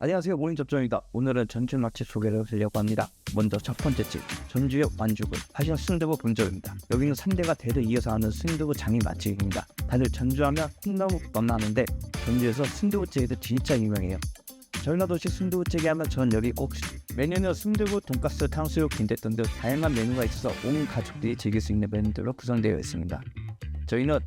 안녕하세요 모닝 접종입니다. 오늘은 전주 맛집 소개를 하려고 합니다. 먼저 첫 번째 집 전주의 완주군 하시는 순두부 본점입니다. 여기는 3대가 대대 이어서 하는 순두부 장인 맛집입니다. 다들 전주하면 콩나물 만나는데 전주에서 순두부찌개도 진짜 유명해요. 전라도식 순두부찌개 하면 전 여기 꼭 메뉴는 순두부, 돈가스, 탕수육, 빈대떡 등 다양한 메뉴가 있어서 온 가족들이 즐길 수 있는 메뉴들로 구성되어 있습니다. 저희는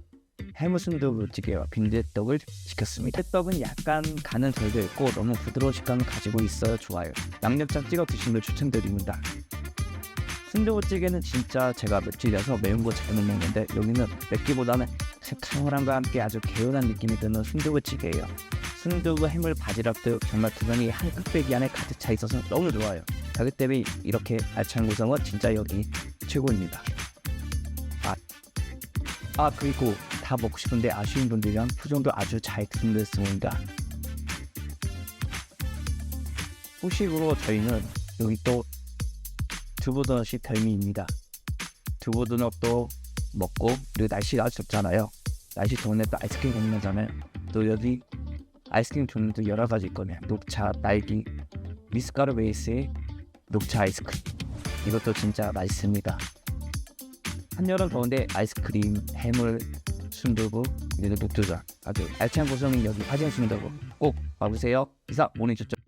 해무 순두부찌개와 빈대떡을 시켰습니다. 빈대떡은 약간 간은 덜 되어 있고 너무 부드러운 식감을 가지고 있어야 좋아요. 양념장 찍어 드시는 걸 추천드립니다. 순두부찌개는 진짜 제가 맵찔려서 매운 거 잘 못 먹는데 여기는 맵기보다는 새카멀함과 함께 아주 개운한 느낌이 드는 순두부찌개예요. 순두부, 해물, 바지락 등 정말 두 명이 한 뚝배기 안에 가득 차 있어서 너무 좋아요. 가격 대비 이렇게 알찬 구성은 진짜 여기 최고입니다. 아, 아 그리고 다 먹고 싶은데 아쉬운 분들이랑 표정도 아주 잘 든든했습니다. 후식으로 저희는 여기 또 두부도넛이 별미입니다. 두부도넛도 먹고 그리고 날씨가 아주 덥잖아요. 날씨 더운데 또 아이스크림 먹는다잖아요. 또 여기 아이스크림 종류도 여러 가지 있거든요. 녹차, 딸기, 미숫가루 베이스의 녹차 아이스크림. 이것도 진짜 맛있습니다. 한여름 더운데 아이스크림, 해물, 순두부, 그리고 녹두전 아주 알찬 구성인 여기 화진 순두부 꼭 와보세요. 이상 모닝 초점